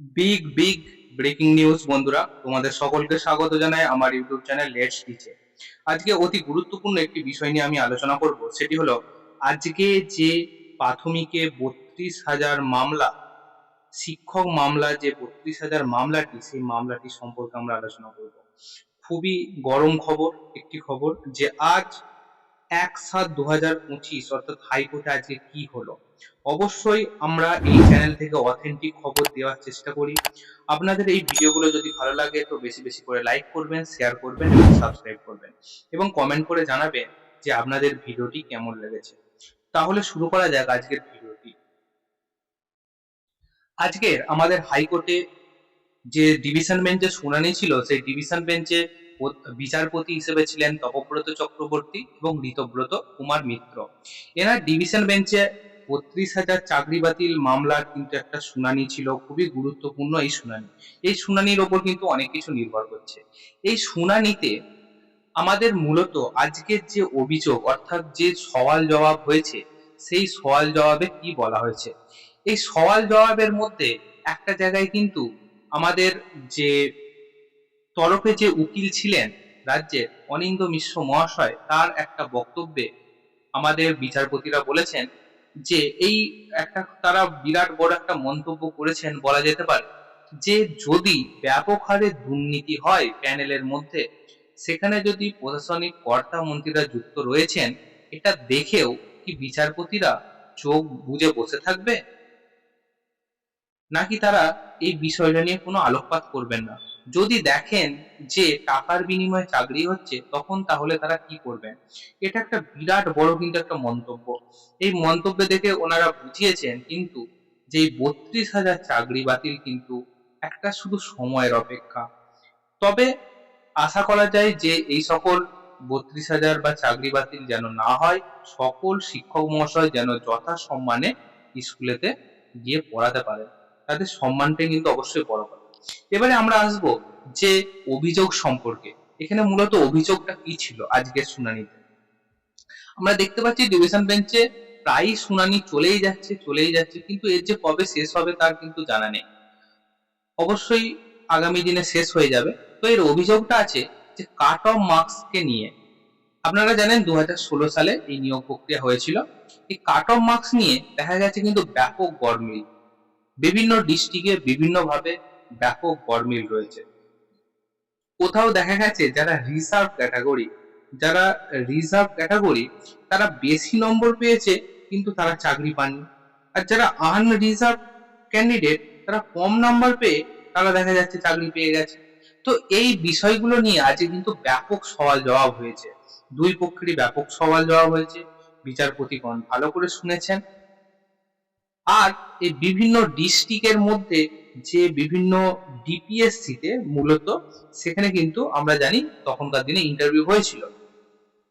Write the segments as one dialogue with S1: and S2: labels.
S1: Big big breaking news বন্ধুরা। তোমাদের সকলকে স্বাগত জানাই আমার ইউটিউব চ্যানেল লেটস টিচে আজকে অতি গুরুত্বপূর্ণ একটি বিষয় নিয়ে আমি আলোচনা করব। সেটি হলো, আজকে যে প্রাথমিকে বত্রিশ হাজার মামলা, শিক্ষক মামলা যে বত্রিশ হাজার মামলাটি, সেই মামলাটি সম্পর্কে আমরা আলোচনা করব। খুবই গরম খবর, একটি খবর যে আজ এক সাত দু হাজার পঁচিশ অর্থাৎ হাইকোর্টে আজকে কি হলো? অবশ্যই আমরা এই চ্যানেল থেকে অথেন্টিক খবর দেওয়ার চেষ্টা করি। আপনাদের এই ভিডিওগুলো যদি ভালো লাগে তো বেশি বেশি করে লাইক করবেন শেয়ার করবেন এবং সাবস্ক্রাইব করবেন এবং কমেন্ট করে জানাবেন যে আপনাদের ভিডিওটি কেমন লেগেছে। তাহলে শুরু করা যাক আজকের ভিডিওটি। আজকের আমাদের হাইকোর্টে যে ডিভিশন বেঞ্চে শুনানি ছিল, সেই ডিভিশন বেঞ্চে বিচারপতি হিসেবে ছিলেন তপব্রত চক্রবর্তী এবং ঋতব্রত কুমার মিত্র। এনার ডিভিশন বেঞ্চে বত্রিশ হাজার চাকরি বাতিল মামলার কিন্তু একটা শুনানি ছিল, খুবই গুরুত্বপূর্ণ এই শুনানি। এই শুনানির ওপর কিন্তু অনেক কিছু নির্ভর করছে। এই শুনানিতে আমাদের মূলত আজকের যে অভিযোগ, অর্থাৎ যে সওয়াল জবাব হয়েছে, সেই সওয়াল জবাবে কি বলা হয়েছে? এই সওয়াল জবাবের মধ্যে একটা জায়গায় কিন্তু আমাদের যে তরফে যে উকিল ছিলেন রাজ্যের অনিন্দ মিশ্র মহাশয়, তার একটা বক্তব্যে আমাদের বিচারপতিরা বলেছেন যে, এই একটা তারা বিরাট বড় একটা মন্তব্য করেছেন বলা যেতে পারে যে, যদি ব্যাপক হারে দুর্নীতি হয় প্যানেলের মধ্যে, সেখানে যদি প্রশাসনিক কর্তা মন্ত্রীরা যুক্ত রয়েছেন, এটা দেখেও কি বিচারপতিরা চোখ বুঝে বসে থাকবে? নাকি তারা এই বিষয়টা নিয়ে কোনো আলোকপাত করবেন না? যদি দেখেন যে টাকার বিনিময়ে চাকরি হচ্ছে, তখন তাহলে তারা কি করবেন এটা একটা বিরাট বড় কিন্তু একটা মন্তব্য। এই মন্তব্য দেখে ওনারা বুঝিয়েছেন কিন্তু যে বত্রিশ হাজার চাকরি বাতিল কিন্তু একটা শুধু সময়ের অপেক্ষা। তবে আশা করা যায় যে এই সকল বত্রিশ হাজার বা চাকরি বাতিল যেন না হয়, সকল শিক্ষক মহাশয় যেন যথা সম্মানে স্কুলেতে গিয়ে পড়াতে পারে তাদের সম্মানটা কিন্তু অবশ্যই বড় এবারে আমরা আসব যে অভিযোগ সম্পর্কে। এখানে মূলত অভিযোগটা কি ছিল আজকের শুনানিতে? আমরা দেখতে পাচ্ছি ডিভিশন বেঞ্চে প্রায় শুনানি চলেই যাচ্ছে চলেই যাচ্ছে, কিন্তু এর যে কবে শেষ হবে তার কিন্তু জানা নেই। অবশ্যই আগামী দিনে শেষ হয়ে যাবে। তো এর অভিযোগটা আছে যে কাট অফ মার্কসকে নিয়ে। আপনারা জানেন দু হাজার ষোলো সালে এই নিয়োগ প্রক্রিয়া হয়েছিল। এই কাট অফ মার্কস নিয়ে দেখা গেছে কিন্তু ব্যাপক গরমিল বিভিন্ন ডিস্ট্রিক্টে বিভিন্নভাবে ব্যাপক গরমিল রয়েছে। কোথাও দেখা গেছে যারা রিজার্ভ ক্যাটাগরি যারা রিজার্ভ ক্যাটাগরি তারা বেশি নম্বর পেয়েছে, কিন্তু তারা চাকরি পাননি। আর যারা আনরিজার্ভ ক্যান্ডিডেট তারা কম নাম্বার পেয়ে তারা দেখা যাচ্ছে চাকরি পেয়ে গেছে। তো এই বিষয়গুলো নিয়ে আজকে কিন্তু ব্যাপক সওয়াল জবাব হয়েছে। দুই পক্ষেরই ব্যাপক সওয়াল জবাব হয়েছে। বিচারপতিগণ ভালো করে শুনেছেন। আর এই বিভিন্ন ডিস্ট্রিক্টের মধ্যে যে বিভিন্ন ডিপিএসসিতে মূলত সেখানে কিন্তু আমরা জানি তখনকার দিনে ইন্টারভিউ হয়েছিল।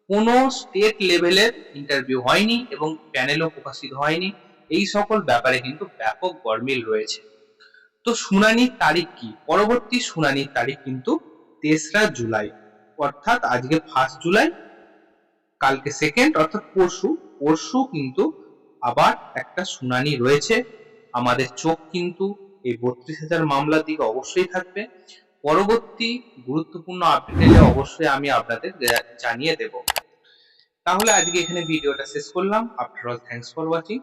S1: কোনো স্টেট লেভেলের ইন্টারভিউ হয়নি এবং প্যানেলও প্রকাশিত হয়নি। এই সকল ব্যাপারে কিন্তু ব্যাপক গরমিল রয়েছে। তো শুনানির তারিখ কি? পরবর্তী শুনানির তারিখ কিন্তু তেসরা জুলাই, অর্থাৎ আজকে ফার্স্ট জুলাই, কালকে সেকেন্ড অর্থাৎ পরশু। পরশু কিন্তু আবার একটা শুনানি রয়েছে। আমাদের চোখ কিন্তু এই বত্রিশ হাজার মামলার দিকে অবশ্যই থাকবে। পরবর্তী গুরুত্বপূর্ণ আপডেট অবশ্যই আমি আপনাদের জানিয়ে দেব। তাহলে আজকে এখানে ভিডিওটা শেষ করলাম। After all thanks for watching